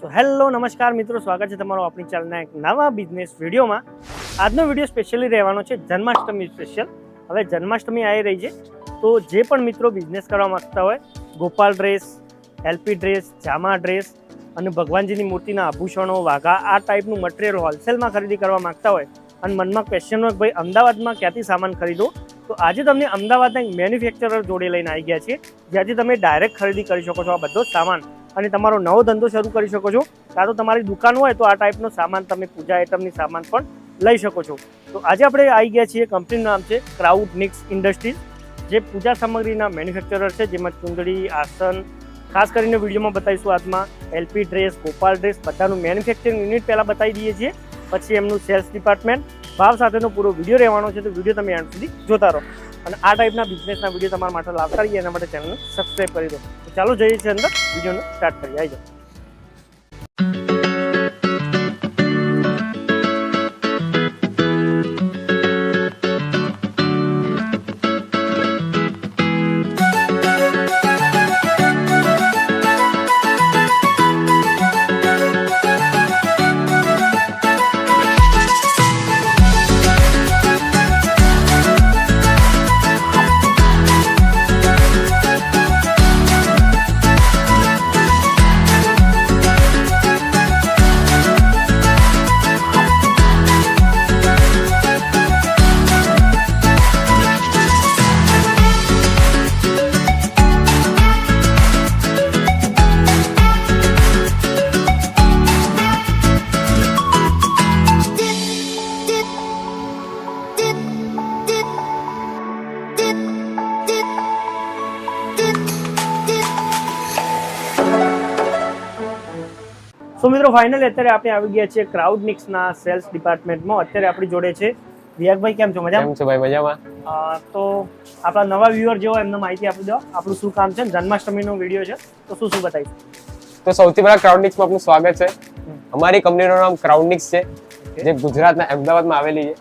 So hello નમસ્કાર મિત્રો, સ્વાગત છે તમારો આપણી ચેનલના એક નવા બિઝનેસ વિડીયોમાં. આજનો વીડિયો સ્પેશિયલી રહેવાનો છે જન્માષ્ટમી સ્પેશિયલ હવે જન્માષ્ટમી આવી રહી છે. તો જે પણ મિત્રો બિઝનેસ કરવા માંગતા હોય, Gopal dress LP dress Jama dress અને ભગવાનજીની મૂર્તિના આભૂષણો, વાઘા, આ ટાઈપનું મટીરિયલ હોલસેલમાં ખરીદી કરવા માંગતા હોય અને મનમાં ક્વેશ્ચન હોય ભાઈ અમદાવાદમાં ક્યાંથી સામાન ખરીદો? તો આજે તમને અમદાવાદના એક મેન્યુફેક્ચરર જોડે લઈને આવી ગયા છે જ્યાંથી તમે ડાયરેક્ટ ખરીદી કરી શકો છો આ બધો સામાન. અને તમારો નવો ધંધો શરૂ કરી શકો છો. કાં તો તમારી દુકાન હોય તો આ ટાઈપનો સામાન તમે પૂજા આઇટમની સામાન પણ લઈ શકો છો. તો આજે આપણે આવી ગયા છીએ કંપનીનું નામ છે ક્રાઉડ મિક્સ ઇન્ડસ્ટ્રીઝ જે પૂજા સામગ્રીના મેન્યુફેક્ચરર છે, જેમાં ચુંદડી, આસન, ખાસ કરીને વિડીયોમાં બતાવીશું આજમાં એલપી ડ્રેસ ગોપાલ ડ્રેસ બધાનું મેન્યુફેક્ચરિંગ યુનિટ પહેલાં બતાવી દઈએ છીએ. પછી એમનું સેલ્સ ડિપાર્ટમેન્ટ ભાવ સાથેનો પૂરો વીડિયો રહેવાનો છે, તો વીડિયો તમે એન્ડ સુધી જોતા રહો. અને આ ટાઈપના બિઝનેસના વીડિયો તમારા માટે લાવતા રહીએ, એના માટે ચેનલને સબસ્ક્રાઈબ કરી દો. તો ચાલો જઈએ છીએ અંદર વિડીયોને સ્ટાર્ટ કરીએ. આવી જાઓ. સો મિત્રો ફાઇનલ અત્યારે આપણે આવી ગયા છીએ ક્રાઉડ નિક્સના સેલ્સ ડિપાર્ટમેન્ટમાં અત્યારે આપણી જોડે છે વિયાકભાઈ કેમ છો? મજામાં? કેમ છો ભાઈ? મજામાં? તો આપણા નવા વ્યુઅર જેવો એમને માહિતી આપી દો. આપણું શું કામ છે? જન્માષ્ટમીનો વીડિયો છે. તો શું શું બતાવીશ? તો સૌથી પહેલા ક્રાઉડનિક્સમાં આપનું સ્વાગત છે. અમારી કંપનીનું નામ ક્રાઉડનિક્સ છે. જે ગુજરાતના અમદાવાદમાં આવેલી છે.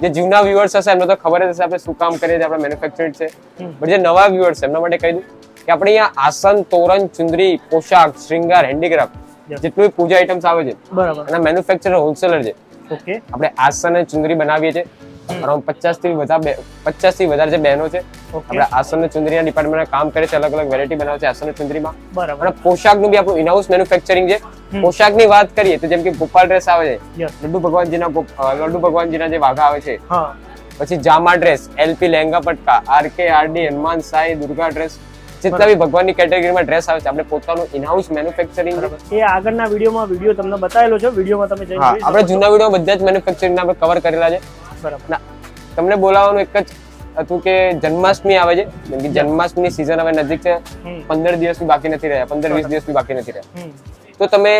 જે જૂના વ્યુઅર્સ હશે એમને તો ખબર જ હશે આપણે શું કામ કરીએ છીએ આપણે મેન્યુફેક્ચરિંગ છે. પણ જે નવા વ્યુઅર્સ છે એમના માટે કહી દઉં કે આપણે અહીંયા આસન તોરણ ચુંદરી પોશાક શ્રીંગાર હેન્ડીક્રાફ્ટ. જેટલું પૂજા આઇટમ્સ આવે છે બરાબર. અને મેન્યુફેક્ચરર હોલસેલર છે. ઓકે. આપણે આસન અને ચુંદરી બનાવીએ છીએ. અરાઉન્ડ પચાસથી વધારે પચાસથી વધારે જે બહેનો છે આપણે આસન ચુંદરીના ડિપાર્ટમેન્ટમાં કામ કરે છે અલગ અલગ વેરાયટી બનાવે છે આસન ચુંદરીમાં બરાબર. અને પોશાકનું બી આપણું ઇનહાઉસ મેન્યુફેક્ચરિંગ છે. પોશાકની વાત કરીએ તો જેમ કે ગોપાલ ડ્રેસ આવે છે લડ્ડુ ભગવાનજીના લડ્ડુ ભગવાનજીના જે વાઘા આવે છે પછી Jama dress LP lehenga પટકા RK RD Hanuman Sai Durga dress જેટલા બી ભગવાનની કેટેગરીમાં ડ્રેસ આવે છે આપણે પોતાનું ઇનહાઉસ મેન્યુફેક્ચરિંગ એ આગળના વિડીયોમાં વીડિયો તમને બતાવેલો છે વિડીયોમાં તમે જોઈ આપણે જૂના વીડિયો બધા જ મેન્યુફેક્ચરિંગ આપણે કવર કરેલા છે. બરાબર. તમને બોલાવવાનું એક જ હતું કે જન્માષ્ટમી આવે છે જેમ કે જન્માષ્ટમીની સિઝન હવે નજીક છે પંદર દિવસ બી બાકી નથી રહ્યા પંદર વીસ દિવસ બી બાકી નથી રહ્યા. તો તમે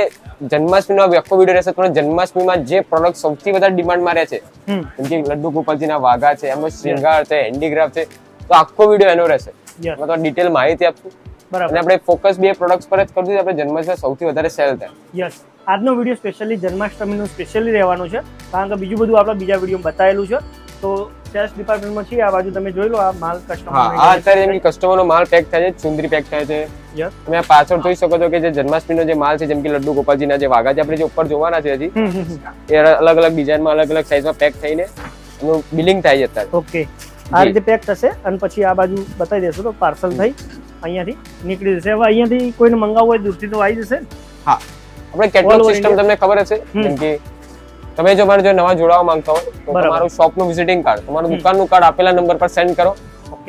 જન્માષ્ટમીનો આ આખો વીડિયો રહેશે પણ જન્માષ્ટમીમાં જે પ્રોડક્ટ સૌથી વધારે ડિમાન્ડમાં રહે છે જેમ કે લડ્ડુ ગોપાલજીના વાઘા છે એમાં શૃંગાર છે હેન્ડીક્રાફ્ટ છે તો આખો વીડિયો એનો રહેશે. તો ડિટેલ માહિતી આપશું. અને બરાબર આપણે ફોકસ બે પ્રોડક્ટ્સ પર જ કરશું એટલે આપણે જન્માષ્ટમી સૌથી વધારે સેલ થાય. યસ આજનો વીડિયો સ્પેશિયલી જન્માષ્ટમીનું સ્પેશિયલી રહેવાનું છે. કારણ કે બીજું બધું આપણે બીજા વિડીયોમાં બતાવેલું છે. તો સેલ્સ ડિપાર્ટમેન્ટમાં છીએ આ બાજુ તમે જોઈ લો આ માલ હા આ અત્યારે જેમ કસ્ટમરનો માલ પેક થાય છે ચુંદરી પેક થાય છે. તમે આ પાછળ જોઈ શકો છો કે જે જન્માષ્ટમીનો જે માલ છે જેમ કે લડ્ડુ ગોપાલજીના જે વાઘા છે આપણે જે ઉપર જોવાના છે હજી એ અલગ અલગ ડિઝાઇનમાં અલગ અલગ સાઇઝમાં પેક થઈને એનું બિલિંગ થાય છે અત્યારે. ઓકે આ રીતે પેક થશે અને પછી આ બાજુ બતાવી દેશો તો પાર્સલ થઈ અહીંયાથી નીકળી જશે. હવે અહીંયાથી કોઈને મંગાવવું હોય દૂરથી તો આવી જશે. હા. આપણે કેટલોગ સિસ્ટમ તમને ખબર હશે? જેમ કે તમે જો મારે જો નવા જોડાવા માંગતા હોય તો તમારું શોપનું વિઝિટિંગ કાર્ડ તમારું દુકાનનું કાર્ડ આપેલા નંબર પર સેન્ડ કરો.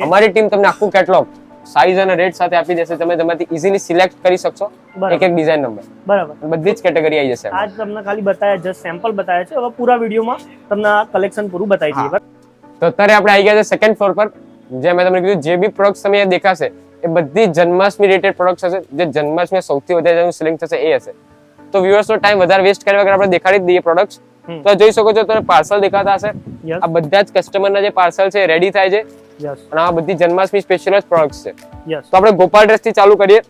અમારી ટીમ તમને આખું કેટલોગ સાઇઝ અને રેટ સાથે આપી દેશે. તમે તમારી ઇઝીલી સિલેક્ટ કરી શકશો. એક એક ડિઝાઇન નંબર બરાબર. બધી જ કેટેગરી આવી જશે આજ તમને ખાલી બતાવ્યા જસ્ટ સેમ્પલ બતાવ્યા છે. હવે પૂરા વિડીયોમાં તમને આ કલેક્શન પૂરું બતાવી દઈએ? તો અત્યારે આપણે આવી ગયા છે સેકન્ડ ફ્લોર પર જે મેં તમને કીધું જે બી પ્રોડક્ટ તમે દેખાશે એ બધી જન્માષ્ટમી રિલેટેડ પ્રોડક્ટ્સ હશે. જે જન્માષ્ટમી સૌથી વધારે જેનું સેલિંગ થશે એ હશે. તો વ્યુઅર્સનો ટાઈમ વધારે વેસ્ટ કર્યા વગર આપણે દેખાડી દઈએ પ્રોડક્ટ્સ તો જોઈ શકો છો તમે પાર્સલ દેખાતા હશે. આ બધા જ કસ્ટમરના જે પાર્સલ છે રેડી થાય છે. અને આ બધી જન્માષ્ટમી સ્પેશિયલ જ પ્રોડક્ટ્સ છે. તો આપણે ગોપાલ ડ્રેસથી ચાલુ કરીએ.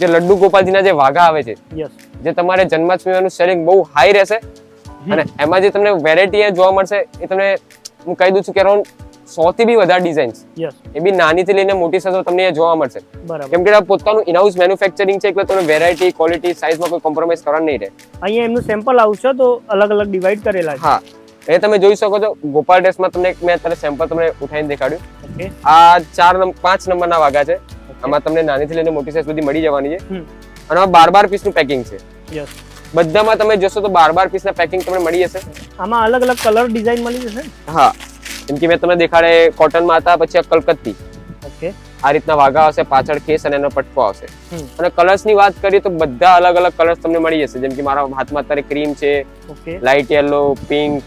જે લડ્ડુ ગોપાલજીના જે વાઘા આવે છે. જે તમારે જન્માષ્ટમીનું સેલિંગ બહુ હાઈ રહેશે. અને એમાં જે તમને વેરાયટી જોવા મળશે એ તમને હું કહી દઉં છું કે અરાઉન્ડ સો થી બી વધારે ડિઝાઇન્સ એ બી નાનીથી લઈને મોટી સાઈઝ તમને જોવા મળશે. કેમ કે પોતાનું ઇનહાઉસ મેન્યુફેક્ચરિંગ છે એટલે તમને વેરાયટી ક્વોલિટી સાઈઝમાં કોઈ કોમ્પ્રોમાઇઝ કરવા નહીં રહે. અહીંયા એમનું સેમ્પલ આવશે તો અલગ અલગ ડિવાઈડ કરેલા છે. હા. એ તમે જોઈ શકો છો ગોપાલ ડ્રેસમાં તમને મેં અત્યારે સેમ્પલ તમને ઉઠાઈને દેખાડ્યું. આ ચાર નંબર પાંચ નંબરના વાગા છે. આમાં તમને નાનીથી લઈને મોટી સાઈઝ બધી મળી જવાની છે. અને બાર બાર પીસનું પેકિંગ છે. યસ બધામાં તમે જોશો તો બાર બાર પીસના પેકિંગ તમને મળી જશે. આમાં અલગ અલગ કલર ડિઝાઇન મળી જશે? હા. જેમ કે મેં તમને દેખાડે કોટનમાં હતા પછી આ કલકત્તી. ઓકે. આ રીતના વાઘા આવશે પાછળ કેસ અને એનો પટકો આવશે. અને કલર્સની વાત કરીએ તો બધા અલગ અલગ કલર્સ તમને મળી જશે. જેમ કે મારા હાથમાં અત્યારે ક્રીમ છે light light yellow pink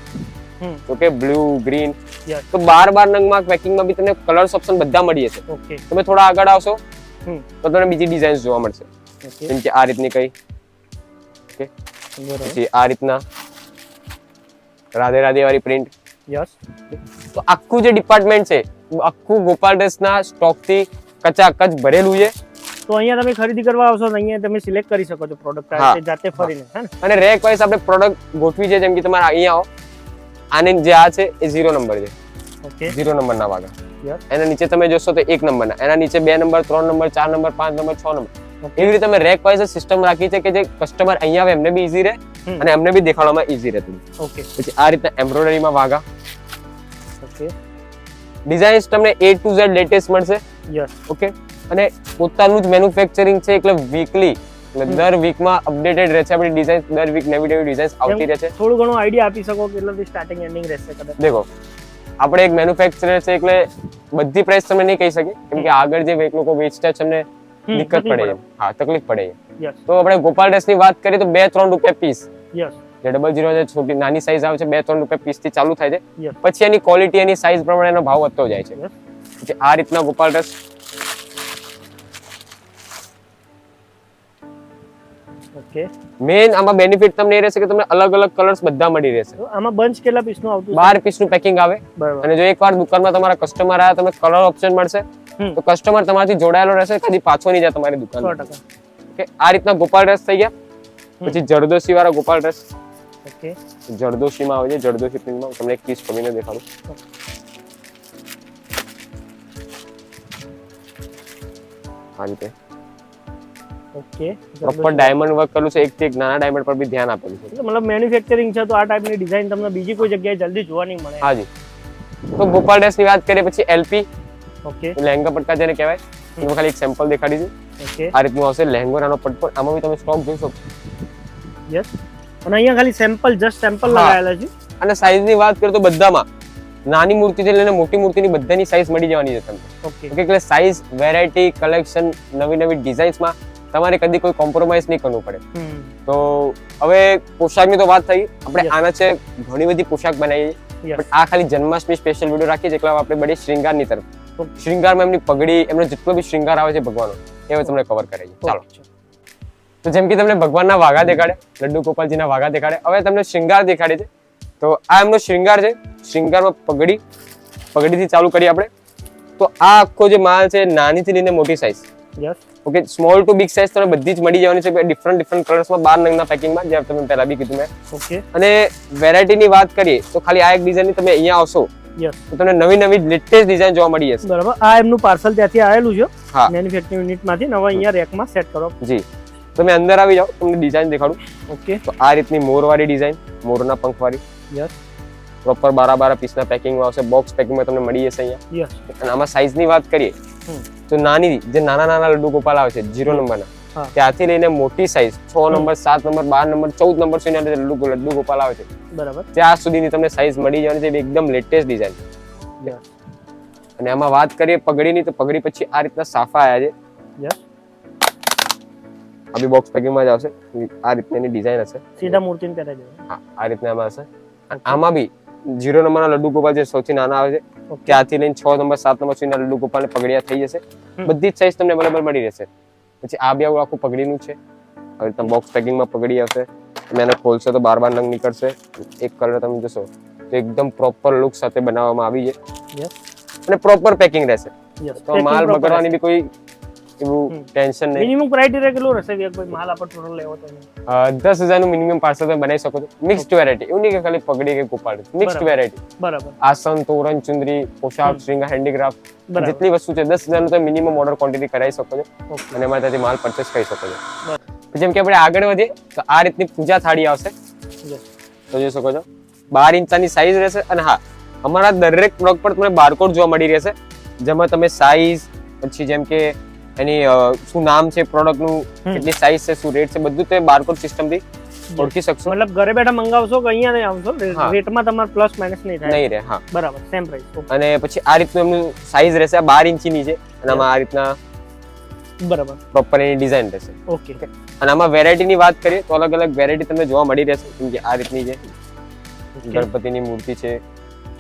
okay blue green તો બાર બાર નંગમાં પેકિંગમાં બી તમને કલર્સ ઓપ્શન બધા મળી જશે. તમે થોડા આગળ આવશો તો તમને બીજી ડિઝાઇન્સ જોવા મળશે. જેમ કે આ રીતની કઈ. ઓકે. પછી આ રીતના. રાધે રાધે વાળી પ્રિન્ટ યસ. તો આખું જે ડિપાર્ટમેન્ટ છે આખું ગોપાલ ડ્રેસના સ્ટોકથી કચાકચ ભરેલું છે. તો અહીંયા તમે ખરીદી કરવા આવશો તો અહીંયા તમે સિલેક્ટ કરી શકો છો પ્રોડક્ટ જાતે ફરીને અને રેક વાઇઝ આપણે પ્રોડક્ટ ગોઠવી છે જેમ કે તમારે અહીંયા આવો. આને જે આ છે એ ઝીરો નંબર છે. ઓકે. ઝીરો નંબરના વાગા. એના નીચે તમે જોશો તો એક નંબરના એના નીચે બે નંબર ત્રણ નંબર ચાર નંબર પાંચ નંબર છ નંબર એવી રીતે અમે રેક વાઇઝ સિસ્ટમ રાખી છે કે જે કસ્ટમર અહીંયા આવે એમને બી ઈઝી રહે અને એમને બી દેખાડવામાં ઈઝી રહે ઓકે પછી આ રીતના એમ્બ્રોઇડરીમાં વાગા ઓકે ડિઝાઇન્સ તમને એ ટુ ઝેડ લેટેસ્ટ મળશે. યસ ઓકે અને પોતાનું જ મેન્યુફેક્ચરિંગ છે એટલે વીકલી એટલે દર વીકમાં અપડેટેડ રહેશે. આપણી ડિઝાઇન દર વીક નવી નવી ડિઝાઇન્સ આવતી રહેશે. થોડું ઘણું આઈડિયા આપી શકો કેટલાથી સ્ટાર્ટિંગ એન્ડિંગ રહેશે કદાચ. દેખો આપણે એક મેન્યુફેક્ચરર છે એટલે બધી પ્રાઇસ તમને નહીં કહી શકીએ. કેમ કે આગળ જે લોકો વેચતા છે એમને દિક્કત પડે હા તકલીફ પડે તો આપણે ગોપાલ ડ્રેસની વાત કરીએ તો બે ત્રણ રૂપિયા પીસ જે ડબલ જીરો જે છોટી નાની સાઈઝ આવે છે બે ત્રણ રૂપિયા પીસથી ચાલુ થાય છે. પછી એની ક્વોલિટી એની સાઈઝ પ્રમાણે એનો ભાવ વધતો જાય છે. આ રીતના ગોપાલ ડ્રેસ ઓકે મેઇન આમાં બેનિફિટ તમને એ રહેશે કે તમને અલગ અલગ કલર્સ બધા મળી રહેશે. આમાં બંચ કેટલા પીસનું આવતું છે? બાર પીસનું પેકિંગ આવે. અને જો એકવાર દુકાનમાં તમારા કસ્ટમર આયા તમને કલર ઓપ્શન મળશે. તો કસ્ટમર તમારાથી જોડાયેલો રહેશે કદી પાછો નહીં જાય તમારી દુકાન. ઓકે? આ રીતના ગોપાલ ડ્રેસ થઈ ગયા. પછી જરદોશી વાળા ગોપાલ ડ્રેસ. ઓકે. જરદોશીમાં આવે છે જરદોશી પ્રિન્ટમાં. તમને એક પીસ ખોલીને દેખાડું. આ રીતે. ઓકે. પ્રોપર ડાયમંડ વર્ક કરેલું છે. એક થી એક નાના ડાયમંડ પર બી ધ્યાન આપેલું છે. મતલબ મેન્યુફેક્ચરિંગ છે તો આ ટાઈપની ડિઝાઇન તમને બીજી કોઈ જગ્યાએ જલ્દી જોવા નહીં મળે. હાજી તો ગોપાલ ડ્રેસની વાત કરીએ પછી એલપી ઓકે લહેંગા પટકા જેને કહેવાય એમાં ખાલી એક સેમ્પલ દેખાડી છે. ઓકે આ રીતનું આવશે લહેંગો નાનો પટકો આમાં બી તમે સ્ટોક જોઈ શકો યસ અને અહીંયા ખાલી સેમ્પલ જસ્ટ સેમ્પલ લગાવેલા છે. અને સાઈઝની વાત કરીએ તો બધામાં. નાની મૂર્તિ થી લઈને મોટી મૂર્તિની બધાની સાઈઝ મળી જવાની છે તમને. ઓકે ઓકે એટલે સાઈઝ વેરાયટી કલેક્શન નવી નવી ડિઝાઇન્સમાં તમારે કદી કોઈ કોમ્પ્રોમાઇઝ નહીં કરવું પડે. તો હવે પોશાકની તો વાત થઈ. આપણે આના છે ઘણી બધી પોશાક બનાવી બટ આ ખાલી જન્માષ્ટમી સ્પેશિયલ વીડિયો રાખીએ છીએ એટલે આપણે બધી શ્રૃંગારની તરફ. Okay. શ્રૃંગારમાં એમની પગડી એમનો જેટલો બી શ્રૃંગાર આવે છે ભગવાનનો એ હવે તમને કવર કરાવીએ ચાલો. તો જેમ કે તમને ભગવાનના વાઘા દેખાડે લડ્ડુ ગોપાલજીના વાઘા દેખાડે હવે તમને શ્રૃંગાર દેખાડે છે. તો આ એમનો શ્રૃંગાર છે શ્રૃંગારમાં પગડી પગડીથી ચાલુ કરીએ આપણે. તો આ આખો જે માલ છે નાનીથી લઈને મોટી size okay small to big size તમને બધી જ મળી જવાની છે ડિફરન્ટ ડિફરન્ટ કલર્સમાં બાર નંગના પેકિંગમાં જે તમે પહેલા બી કીધું મેં. ઓકે. અને વેરાયટીની વાત કરીએ તો ખાલી આ એક ડિઝાઇનની તમે અહીંયા આવશો. તો તમને નવી નવી લેટેસ્ટ ડિઝાઇન જોવા મળી જશે બરાબર. આ એમનું પાર્સલ ત્યાંથી આવેલું છે. મેન્યુફેક્ચરિંગ યુનિટમાંથી નવા અહીંયા રેકમાં સેટ કરો. જી. તમે અંદર આવી જાઓ તમને ડિઝાઇન દેખાડું. ઓકે. તો આ રીતની મોરવાળી ડિઝાઇન મોરના પંખવાળી. યસ પ્રોપર બારા બારા પીસના પેકિંગમાં આવશે બોક્સ પેકિંગમાં તમને મળી જશે અહીંયા. યસ અને આમાં સાઇઝની વાત કરીએ તો નાની જે નાના નાના લડ્ડુ ગોપાલ આવે છે જીરો નંબરના. ત્યાંથી લઈને મોટી સાઈઝ છ નંબર સાત નંબર બાર નંબર ચૌદ નંબર સુધી લડ્ડુ લડ્ડુ ગોપાલ આવે છે. બરાબર. ત્યાં સુધીની તમને સાઈઝ મળી જવાની છે એકદમ લેટેસ્ટ ડિઝાઇન અને આમાં વાત કરીએ પગડીની તો પગડી પછી આ રીતના સાફા આવ્યા છે. અભી બોક્સ પેકિંગમાં જ આવશે. આ રીતની ડિઝાઇન હશે. સીધા મૂર્તિને પહેરાઈ દેવાનું હા આ રીતના એમાં હશે. આમાં બી જીરો નંબરના લડ્ડુ ગોપાલ જે સૌથી નાના આવે છે ત્યાંથી લઈને છ નંબર સાત નંબર સુધીના લડ્ડુ ગોપાલ પગડિયા થઈ જશે. બધી જ સાઈઝ તમને અવેલેબલ મળી રહેશે. પછી આ બી આવું આખું પગડીનું છે. આવી રીતના બોક્સ પેકિંગમાં પગડી આવશે તમે એને ખોલશો તો બાર બાર નંગ નીકળશે. એક કલર તમે જોશો તો એકદમ પ્રોપર લુક સાથે બનાવવામાં આવી છે. અને પ્રોપર પેકિંગ રહેશે. તો માલ બગડવાની બી કોઈ એવું ટેન્શન નહીં. મિનિમમ ક્રાઇટેરિયા કેટલું રહેશે કે કોઈ માલ આપણે ટોટલ લેવો તો દસ હજારનું મિનિમમ પાર્સલ તમે બનાવી શકો છો. મિક્સ્ડ વેરાયટી એવું નહીં કે ખાલી પગડી કે કુપાડ મિક્સ્ડ વેરાયટી બરાબર. આસન તોરણ ચુંદરી પોશાક શ્રીંગા હેન્ડીક્રાફ્ટ જેટલી વસ્તુ છે દસ હજારનું તમે મિનિમમ ઓર્ડર ક્વોન્ટિટી કરાવી શકો છો અને એમાં ત્યાંથી માલ પરચેસ કરી શકો છો. જેમ કે આપણે આગળ વધીએ તો આ રીતની પૂજા થાળી આવશે. તો જોઈ શકો છો. બાર ઇંચાની સાઈઝ રહેશે અને હા અમારા દરેક પ્રોડક્ટ પર તમને બારકોડ જોવા મળી રહેશે. જેમાં તમે સાઈઝ પછી જેમ કે એની શું નામ છે પ્રોડક્ટનું. કેટલી સાઇઝ છે શું રેટ છે બધું તમે બારકોડ સિસ્ટમથી ઓળખી શકશો. મતલબ ઘરે બેઠા મંગાવશો કે અહીંયા નહીં આવશો રેટમાં તમારે પ્લસ માઇનસ નહીં થાય. નહીં રહે હા. બરાબર સેમ પ્રાઇસ અને પછી આ રીતનું એમનું સાઇઝ રહેશે આ બાર ઇંચની છે અને આમાં આ રીતના બરાબર. પ્રોપર એની ડિઝાઇન રહેશે. ઓકે. અને આમાં વેરાયટીની વાત કરીએ તો અલગ અલગ વેરાયટી તમને જોવા મળી રહેશે જેમ કે આ રીતની છે ગણપતિની મૂર્તિ છે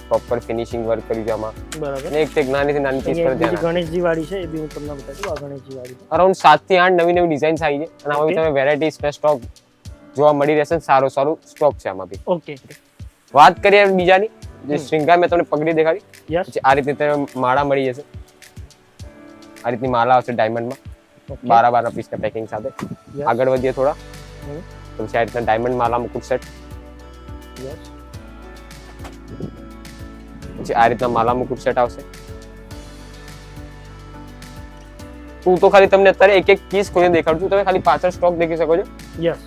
પ્રોપર ફિનિશિંગ વર્ક કર્યું છે આમાં. બરાબર. એક એક નાનીથી નાની ચીજ પર ધ્યાન ગણેશજી વાળી છે એ બી હું તમને બતાવી દઉં આ ગણેશજી વાળી અરાઉન્ડ સાતથી આઠ નવી નવી ડિઝાઇન્સ આવી છે અને આમાં. તમે વેરાયટી સ્ટોક જોવા મળી રહેશે સારો સારો સ્ટોક છે આમાં બી. ઓકે વાત કરીએ બીજાની જે. શ્રૃંગાર મેં તમને પગડી દેખાડી. યસ પછી આ રીતે તમે માળા મળી જશે. આ રીતની માળા આવશે ડાયમંડમાં બારા બારા પીસના પેકિંગ સાથે. આગળ વધીએ થોડા. તો પછી આ રીતના ડાયમંડ માળા મુકુટ સેટ યસ પછી આ રીતના માલા મુકુટ સેટ આવશે. હું તો ખાલી તમને અત્યારે એક એક પીસ ખોલીને દેખાડું છું. તમે ખાલી પાછળ સ્ટોક દેખી શકો છો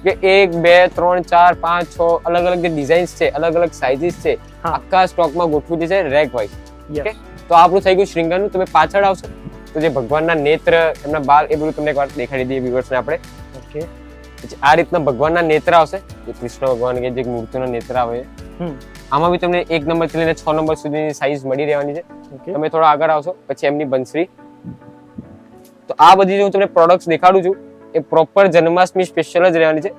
કે એક બે ત્રણ ચાર પાંચ છ અલગ અલગ જે ડિઝાઇન્સ છે અલગ અલગ સાઇઝીસ છે આખા સ્ટોકમાં ગોઠવી છે રેક વાઇઝ ઓકે તો આપણું થઈ ગયું શ્રીંગરનું તમે પાછળ આવશો તો જે ભગવાનના નેત્ર એમના બાલ એ બધું તમને એક વાર દેખાડી દઈએ વ્યુઅર્સને આપણે. ઓકે આ રીતના ભગવાનના નેત્ર આવશે. કૃષ્ણ ભગવાન કે જે મૂર્તિના નેત્ર આવે. આમાં બી તમને એક નંબરથી લઈને છ નંબર સુધીની સાઈઝ મળી રહેવાની છે. તમે થોડા આગળ આવશો પછી એમની બંસરી તો આ બધી જે હું તમને પ્રોડક્ટ્સ દેખાડું છું એ પ્રોપર જન્માષ્ટમી સ્પેશિયલ જ રહેવાની છે.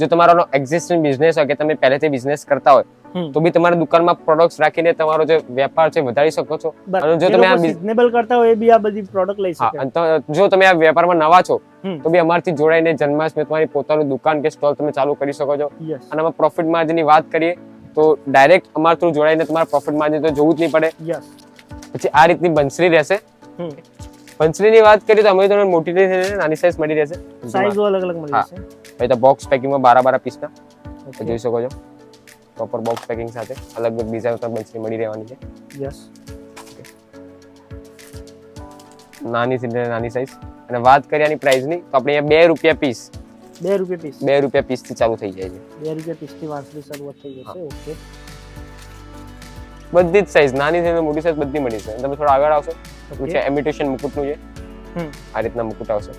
જો તમારો એક્ઝિસ્ટિંગ બિઝનેસ હોય કે તમે પહેલેથી બિઝનેસ કરતા હોય તો બી તમારા દુકાનમાં પ્રોડક્ટ રાખીને તમારો જે વેપાર છે વધારી શકો છો. અને જો તમે આ કરતા હોય એ બી આ બધી પ્રોડક્ટ લઈ શકે. જો તમે આ વેપારમાં નવા છો તો બી અમારથી જોડાઈને જન્માષ્ટમી તમારી પોતાનું દુકાન કે સ્ટોલ તમે ચાલુ કરી શકો છો. અને આમાં પ્રોફિટ માર્જિનની વાત કરીએ તો ડાયરેક્ટ અમાર થ્રુ જોડાઈને તમારા પ્રોફિટ માર્જિન તો જોવું જ નહીં પડે. પછી આ રીતની બંસરી રહેશે. બંસરીની વાત કરીએ તો અમે તમને મોટી લઈને નાની સાઈઝ મળી રહેશે. સાઈઝો અલગ અલગ મળી. જશે. પછી તો બોક્સ પેકિંગમાં બારા બારા પીસના જોઈ શકો છો. પ્રોપર બોક્સ પેકિંગ સાથે. અલગ અલગ ડિઝાઇન પર બંસરી મળી રહેવાની છે. યસ નાની થી નાની સાઈઝ અને વાત કરીએ આની પ્રાઇસની તો આપણે અહીંયા બે રૂપિયા પીસ બે રૂપિયા પીસ બે રૂપિયા પીસથી ચાલુ થઈ જાય છે. બે રૂપિયા પીસથી વાંસળી શરૂઆત થઈ જશે ઓકે. બધી જ સાઈઝ નાની થી મોટી સાઈઝ બધી મળી છે તમે થોડા આગળ આવશો તો છે ઇમિટેશન મુકુટનું છે? આ રીતના મુકુટ આવશે.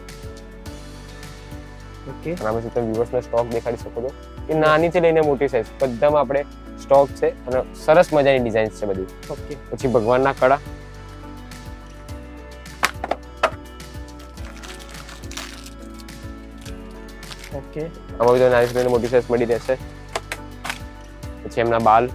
ઓકે. અને આમાંથી તમે વ્યુઅર્સને સ્ટોક દેખાડી શકો છો? એ નાનીથી લઈને મોટી સાઈઝ બધામાં આપણે સ્ટોક છે અને સરસ મજાની ડિઝાઇન્સ છે બધી. ઓકે. પછી ભગવાનના કડા ઓકે. આમાં બધા નાની લઈને મોટી સાઈઝ મળી રહેશે. પછી એમના બાલ.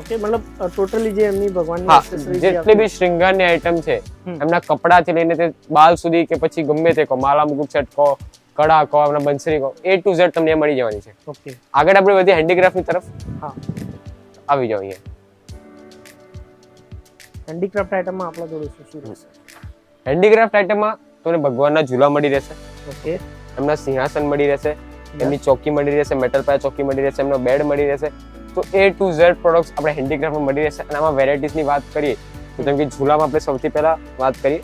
ઓકે મતલબ ટોટલી જે એમની ભગવાનની જેટલી બી શ્રૃંગારની આઈટમ છે એમના કપડાથી લઈને તે બાલ સુધી કે પછી ગમે તે કો માલા મુકુટ સેટ કડા કો એમના બંસરી કો એ ટુ ઝેડ તમને મળી જવાની છે. ઓકે. આગળ આપણે બધી હેન્ડીક્રાફ્ટની તરફ હા. આવી જાઓ અહીંયા. હેન્ડીક્રાફ્ટ આઈટમમાં આપણા જોડે શું શું રહેશે? હેન્ડીક્રાફ્ટ આઈટમમાં તમને ભગવાનના ઝૂલા મળી રહેશે. ઓકે. એમના સિંહાસન મળી રહેશે એમની ચોકી મળી રહેશે મેટલ પાયા ચોકી મળી રહેશે એમનો બેડ મળી રહેશે. તો એ ટુ ઝેડ પ્રોડક્ટ્સ આપણે હેન્ડીક્રાફ્ટમાં મળી રહેશે. અને આમાં વેરાયટીઝની વાત કરીએ તો જેમ કે ઝૂલામાં આપણે સૌથી પહેલા વાત કરીએ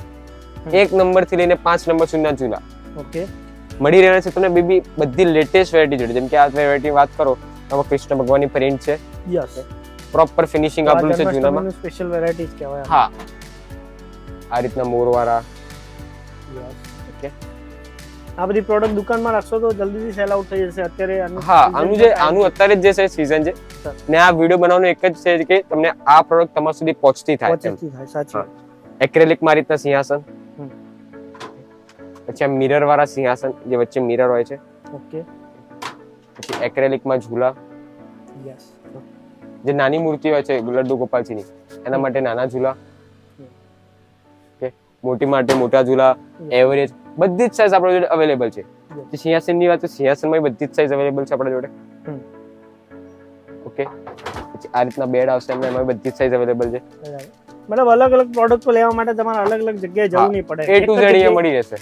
એક નંબરથી લઈને પાંચ નંબર સુધીના ઝૂલા. ઓકે. મળી રહ્યા છે તમને બીબી બધી લેટેસ્ટ વેરાયટી જોડે. જેમ કે આ વેરાયટી વાત કરો આમાં કૃષ્ણ ભગવાનની પ્રિન્ટ છે. યસ પ્રોપર ફિનિશિંગ આપેલું છે ઝૂલામાં. સ્પેશિયલ વેરાયટીઝ કહેવાય. હા. આ રીતના મોરવાળા યસ ઓકે. આ બધી પ્રોડક્ટ દુકાનમાં રાખશો તો જલ્દીથી સેલ આઉટ થઈ જશે. અત્યારે હા આનું જે આનું અત્યારે જ છે સીઝન છે ને આ વીડિયો બનાવવાનો એક જ છે કે તમને આ પ્રોડક્ટ તમારા સુધી પહોંચતી થાય પહોંચતી થાય સાચી એક્રેલિકમાં રીતના સિંહાસન. પછી આ મિરર વાળા સિંહાસન જે વચ્ચે મિરર હોય છે. ઓકે. પછી એક્રેલિકમાં ઝૂલા. યસ જે નાની મૂર્તિ હોય છે લડ્ડુ ગોપાલજીની એના માટે નાના ઝૂલા. ઓકે. મોટી માટે મોટા ઝૂલા. એવરેજ બધી જ સાઈઝ આપણા જોડે અવેલેબલ છે. જે સિંહાસનની વાત છે સિંહાસનમાં બધી જ સાઈઝ અવેલેબલ છે આપણા જોડે. ઓકે પછી આ રીતના બેડ આવશે એમને એમાં બધી જ સાઈઝ અવેલેબલ છે. મતલબ અલગ અલગ પ્રોડક્ટ લેવા માટે તમારે અલગ અલગ જગ્યાએ જવું નહીં પડે. એ ટુ ઝેડ એ મળી રહેશે.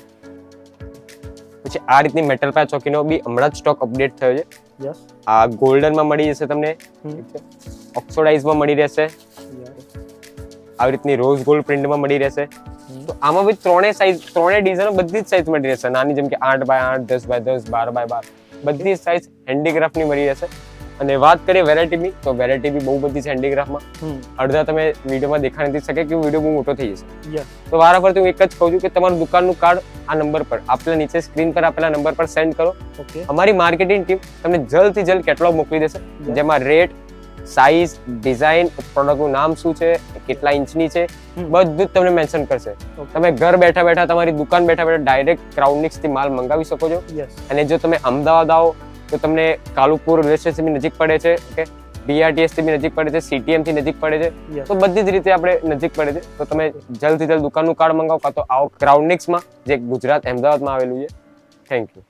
પછી આ રીતની મેટલ પા ચોકીનો બી હમણાં જ સ્ટોક અપડેટ થયો છે. આ ગોલ્ડનમાં મળી જશે તમને. ઓક્સોડાઇઝમાં મળી રહેશે. આવી રીતની રોઝ ગોલ્ડ પ્રિન્ટમાં મળી રહેશે. તો આમાં બી ત્રણેય સાઈઝ ત્રણેય ડિઝાઇનો બધી જ સાઈઝ મળી રહેશે. નાની જેમ કે આઠ બાય આઠ દસ બાય દસ બાર બાય બાર બધી સાઈઝ હેન્ડીક્રાફ્ટની મળી રહેશે. અને વાત કરીએ વેરાયટીની તો વેરાયટી બી બહુ બધી છે હેન્ડીક્રાફ્ટમાં અડધા તમે વિડીયોમાં દેખાઈ નથી શકે કે વીડિયો બહુ મોટો થઈ જશે. તો વારા ફરતી હું એક જ કહું છું કે તમારું દુકાનનું કાર્ડ આ નંબર પર આપેલા નીચે સ્ક્રીન પર આપેલા નંબર પર સેન્ડ કરો. અમારી માર્કેટિંગ ટીમ તમને જલ્દથી જલ્દ કેટલોગ મોકલી દેશે. જેમાં રેટ સાઈઝ ડિઝાઇન પ્રોડક્ટનું નામ શું છે કેટલા ઇંચની છે. બધું જ તમને મેન્શન કરશે. તમે ઘર બેઠા બેઠા તમારી દુકાન બેઠા બેઠા ડાયરેક્ટ ક્રાઉડનિક્સથી માલ મંગાવી શકો છો. અને જો તમે અમદાવાદ આવો તો તમને કાલુપુર રેલવે સ્ટેશન બી નજીક પડે છે ઓકે બીઆરટીએસથી નજીક પડે છે સીટીએમથી નજીક પડે છે. તો બધી જ રીતે આપણે નજીક પડે છે. તો તમે જલ્દથી જલ્દ દુકાનનું કાર્ડ મંગાવો કાં તો આવો ક્રાઉડનિક્સમાં જે ગુજરાત અમદાવાદમાં આવેલું છે. Thank you